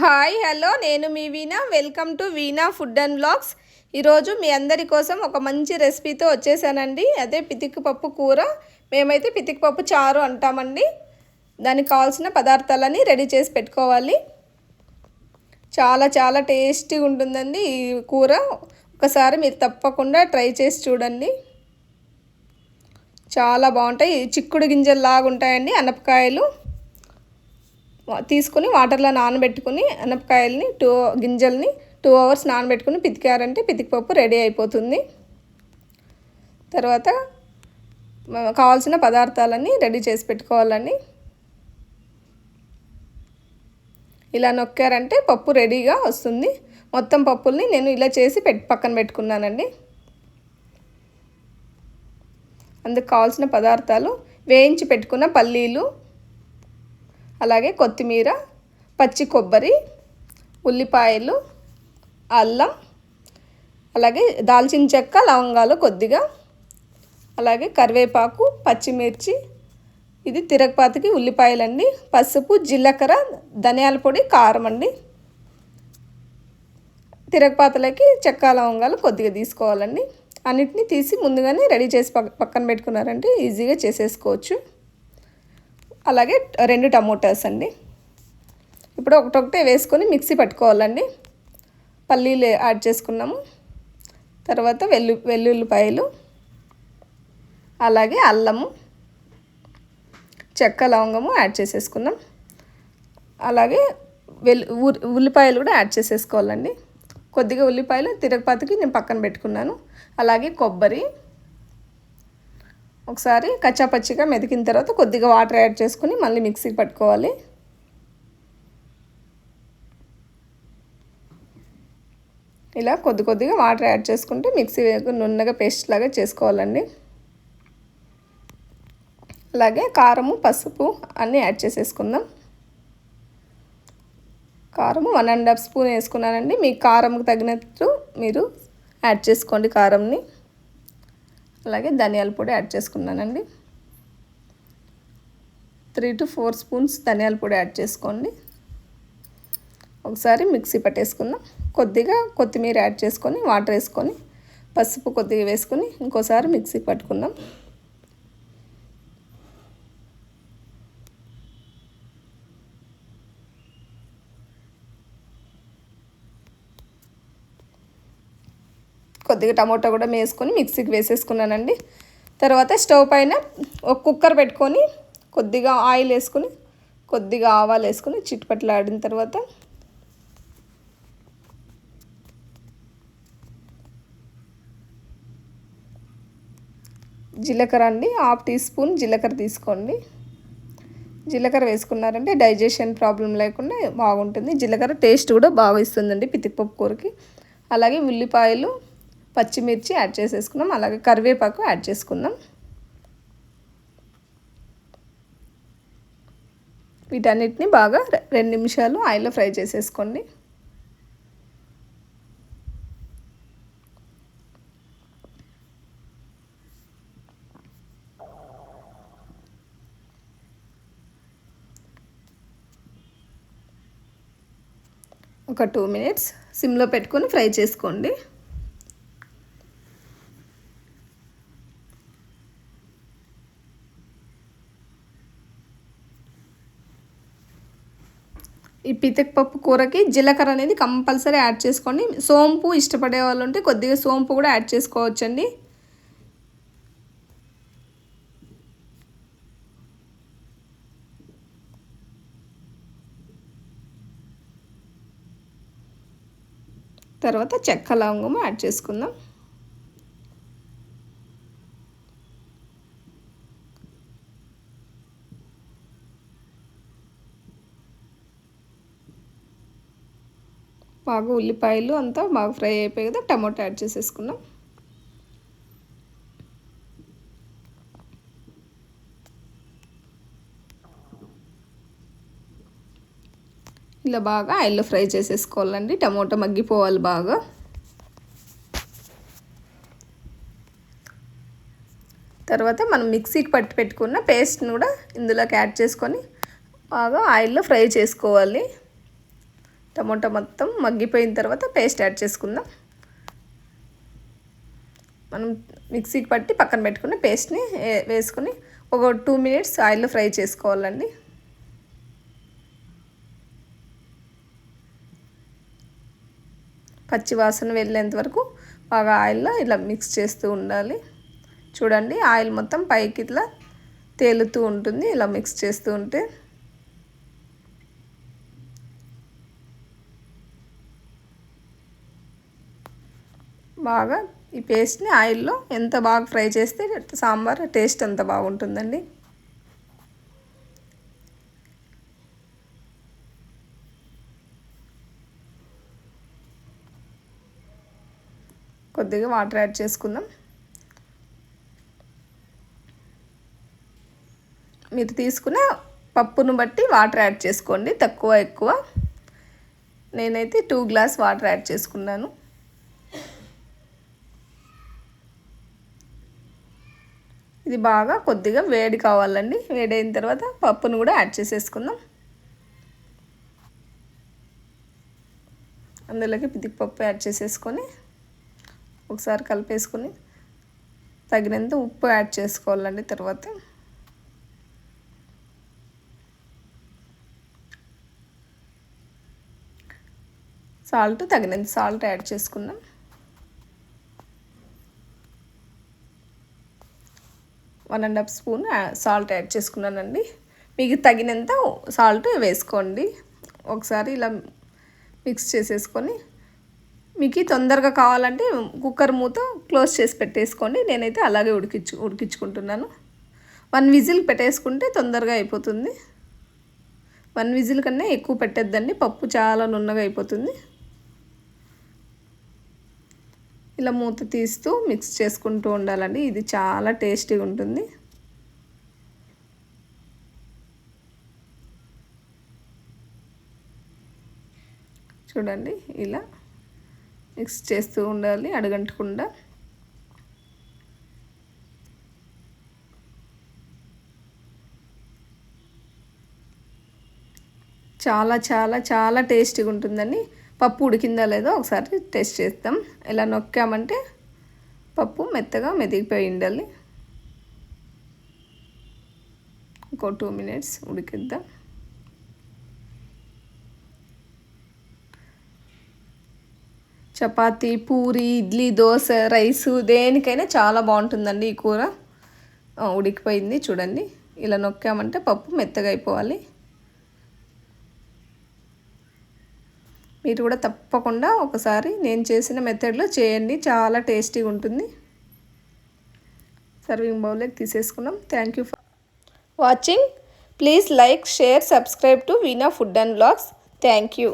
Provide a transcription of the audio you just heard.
Hi hello. నేను మీ Veena. Welcome to Veena food and blogs ఈరోజు మీ అందరి కోసం ఒక మంచి రెసిపీతో వచ్చేసానండి. అదే పితికి పప్పు కూర. మేమైతే పితికిపప్పు చారు అంటామండి. దానికి కావాల్సిన పదార్థాలని రెడీ చేసి పెట్టుకోవాలి. చాలా చాలా టేస్టీగా ఉంటుందండి ఈ కూర. ఒకసారి మీరు తప్పకుండా ట్రై చేసి చూడండి. చాలా బాగుంటాయి. చిక్కుడు గింజలు లాగా ఉంటాయండి అనపకాయలు తీసుకుని వాటర్లో నానబెట్టుకుని అనపకాయలని టూ గింజల్ని టూ అవర్స్ నానబెట్టుకుని పితికారంటే పితికిపప్పు రెడీ అయిపోతుంది. తర్వాత కావాల్సిన పదార్థాలన్నీ రెడీ చేసి పెట్టుకోవాలండి. ఇలా నొక్కారంటే పప్పు రెడీగా వస్తుంది. మొత్తం పప్పుల్ని నేను ఇలా చేసి పెట్టి పక్కన పెట్టుకున్నానండి. అందుకు కావాల్సిన పదార్థాలు వేయించి పెట్టుకున్న పల్లీలు అలాగే కొత్తిమీర పచ్చి కొబ్బరి ఉల్లిపాయలు అల్లం అలాగే దాల్చిన చెక్క లవంగాలు కొద్దిగా అలాగే కరివేపాకు పచ్చిమిర్చి. ఇది తిరగపాతికి ఉల్లిపాయలండి పసుపు జీలకర్ర ధనియాల పొడి కారం అండి. తిరగపాతలకి చెక్క లవంగాలు కొద్దిగా తీసుకోవాలండి. అన్నిటిని తీసి ముందుగానే రెడీ చేసి పక్కన పెట్టుకున్నారంటే ఈజీగా చేసేసుకోవచ్చు. అలాగే రెండు టమోటాస్ అండి. ఇప్పుడు ఒకటొకటే వేసుకొని మిక్సీ పట్టుకోవాలండి. పల్లీలు యాడ్ చేసుకున్నాము. తర్వాత వెల్లు వెల్లుల్లిపాయలు. అలాగే అల్లము. చెక్క లవంగము యాడ్ చేసేసుకున్నాం. అలాగే వెల్లు ఉల్లిపాయలు కూడా యాడ్ చేసేసుకోవాలండి. కొద్దిగా ఉల్లిపాయలు తిరగపాతికి నేను పక్కన పెట్టుకున్నాను. అలాగే కొబ్బరి. ఒకసారి కచ్చాపచ్చిగా మెదికిన తర్వాత కొద్దిగా వాటర్ యాడ్ చేసుకుని మళ్ళీ మిక్సీకి పట్టుకోవాలి. ఇలా కొద్ది కొద్దిగా వాటర్ యాడ్ చేసుకుంటే మిక్సీ నున్నగా పేస్ట్ లాగా చేసుకోవాలండి. అలాగే కారము పసుపు అన్నీ యాడ్ చేసేసుకుందాం. కారము వన్ అండ్ హాఫ్ స్పూన్ వేసుకున్నానండి. మీ కారంకు తగినట్టు మీరు యాడ్ చేసుకోండి కారంని. అలాగే ధనియాల పొడి యాడ్ చేసుకున్నానండి. త్రీ టు ఫోర్ స్పూన్స్ ధనియాల పొడి యాడ్ చేసుకోండి. ఒకసారి మిక్సీ పట్టేసుకుందాం. కొద్దిగా కొత్తిమీర యాడ్ చేసుకొని వాటర్ వేసుకొని పసుపు కొద్దిగా వేసుకొని ఇంకోసారి మిక్సీ పట్టుకుందాం. కొద్దిగా టమోటా కూడా వేసుకొని మిక్సీకి వేసేసుకున్నానండి. తర్వాత స్టవ్ పైన ఒక కుక్కర్ పెట్టుకొని కొద్దిగా ఆయిల్ వేసుకొని కొద్దిగా ఆవాలు వేసుకొని చిట్పట్లు ఆడిన తర్వాత జీలకర్ర అండి హాఫ్ టీ స్పూన్ జీలకర్ర తీసుకోండి. జీలకర్ర వేసుకున్నారంటే డైజెషన్ ప్రాబ్లం లేకుండా బాగుంటుంది. జీలకర్ర టేస్ట్ కూడా బాగా ఇస్తుందండి పితిపప్పు కూరకి. అలాగే ఉల్లిపాయలు పచ్చిమిర్చి యాడ్ చేసేసుకున్నాం. అలాగే కరివేపాకు యాడ్ చేసుకుందాం. వీటన్నిటిని బాగా రెండు నిమిషాలు ఆయిల్లో ఫ్రై చేసేసుకోండి. ఒక టూ మినిట్స్ సిమ్లో పెట్టుకొని ఫ్రై చేసుకోండి. ఈ పితకపప్పు కూరకి జీలకర్ర అనేది కంపల్సరీ యాడ్ చేసుకోండి. సోంపు ఇష్టపడే వాళ్ళు ఉంటే కొద్దిగా సోంపు కూడా యాడ్ చేసుకోవచ్చండి. తర్వాత చెక్క లవంగము యాడ్ చేసుకుందాం. బాగా ఉల్లిపాయలు అంతా బాగా ఫ్రై అయిపోయి కదా టమాటో యాడ్ చేసేసుకున్నాం ఇలా బాగా ఆయిల్లో ఫ్రై చేసేసుకోవాలండి టమాటో మగ్గిపోవాలి బాగా. తర్వాత మనం మిక్సీకి పట్టి పెట్టుకున్న పేస్ట్ని కూడా ఇందులోకి యాడ్ చేసుకొని బాగా ఆయిల్లో ఫ్రై చేసుకోవాలి. టమోటా మొత్తం మగ్గిపోయిన తర్వాత పేస్ట్ యాడ్ చేసుకుందాం. మనం మిక్సీకి పట్టి పక్కన పెట్టుకుని పేస్ట్ని వేసుకుని ఒక టూ మినిట్స్ ఆయిల్లో ఫ్రై చేసుకోవాలండి. పచ్చి వాసన వెళ్ళేంత వరకు బాగా ఆయిల్లో ఇలా మిక్స్ చేస్తూ ఉండాలి. చూడండి ఆయిల్ మొత్తం పైకి ఇట్లా తేలుతూ ఉంటుంది ఇలా మిక్స్ చేస్తూ ఉంటే. బాగా ఈ పేస్ట్ని ఆయిల్లో ఎంత బాగా ఫ్రై చేస్తే సాంబార్ టేస్ట్ అంత బాగుంటుందండి. కొద్దిగా వాటర్ యాడ్ చేసుకుందాం. మీరు తీసుకున్న పప్పును బట్టి వాటర్ యాడ్ చేసుకోండి తక్కువ ఎక్కువ. నేనైతే టూ గ్లాస్ వాటర్ యాడ్ చేసుకున్నాను. ఇది బాగా కొద్దిగా వేడి కావాలండి. వేడి అయిన తర్వాత పప్పును కూడా యాడ్ చేసేసుకుందాం. అందులోకి పితికి పప్పు యాడ్ చేసేసుకొని ఒకసారి కలిపేసుకొని తగినంత ఉప్పు యాడ్ చేసుకోవాలండి తర్వాత. సాల్ట్ తగినంత సాల్ట్ యాడ్ చేసుకుందాం. One and half spoon salt add చేసుకున్నానండి. మీకు తగినంత సాల్ట్ వేసుకోండి. ఒకసారి ఇలా మిక్స్ చేసేసుకొని మీకు తొందరగా కావాలంటే కుక్కర్ మూత క్లోజ్ చేసి పెట్టేసుకోండి. నేనైతే అలాగే ఉడికించు ఉడికించుకుంటున్నాను. వన్ విజిల్ పెట్టేసుకుంటే తొందరగా అయిపోతుంది. వన్ విజిల్ కన్నా ఎక్కువ పెట్టద్దండి. పప్పు చాలా నున్నగా అయిపోతుంది. ఇలా మూత తీస్తూ మిక్స్ చేసుకుంటూ ఉండాలండి. ఇది చాలా టేస్టీగా ఉంటుంది. చూడండి ఇలా మిక్స్ చేస్తూ ఉండాలి అడగంటకుండా. చాలా చాలా చాలా టేస్టీగా ఉంటుందండి. పప్పు ఉడికిందా లేదో ఒకసారి టెస్ట్ చేస్తాం ఇలా నొక్కామంటే పప్పు మెత్తగా మెదిగిపోయి ఉండాలి. ఇంకో టూ మినిట్స్ ఉడికిద్దాం. చపాతి పూరి ఇడ్లీ దోశ రైసు దేనికైనా చాలా బాగుంటుందండి ఈ కూర. ఉడికిపోయింది చూడండి. ఇలా నొక్కామంటే పప్పు మెత్తగా అయిపోవాలి. మీరు కూడా తప్పకుండా ఒకసారి నేను చేసిన మెథడ్లో చేయండి. చాలా టేస్టీగా ఉంటుంది. సర్వింగ్ బౌల్లోకి తీసేసుకున్నాం. Thank you for watching please like share subscribe to Veena food and blogs thank you